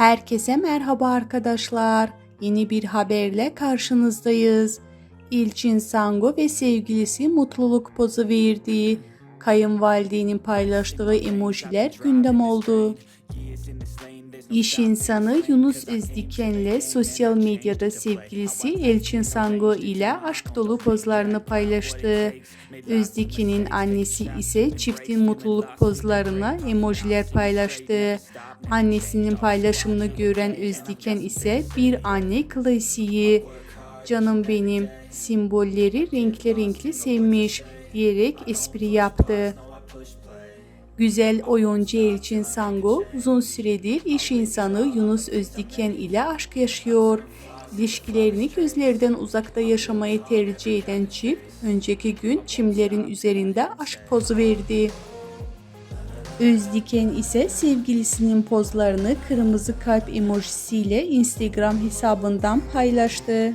Herkese merhaba arkadaşlar. Yeni bir haberle karşınızdayız. İlçin Sango ve sevgilisi mutluluk pozu verdi. Kayınvalidenin paylaştığı emojiler gündem oldu. İş insanı Yunus Özdiken'le sosyal medyada sevgilisi Elçin Sango ile aşk dolu pozlarını paylaştı. Özdiken'in annesi ise çiftin mutluluk pozlarına emojiler paylaştı. Annesinin paylaşımını gören Özdiken ise bir anne klasiği. Canım benim simbolleri renkli renkli sevmiş diyerek espri yaptı. Güzel oyuncu Elçin Sango uzun süredir iş insanı Yunus Özdiken ile aşk yaşıyor. İlişkilerini gözlerden uzakta yaşamayı tercih eden çift önceki gün çimlerin üzerinde aşk pozu verdi. Özdiken ise sevgilisinin pozlarını kırmızı kalp emojisiyle Instagram hesabından paylaştı.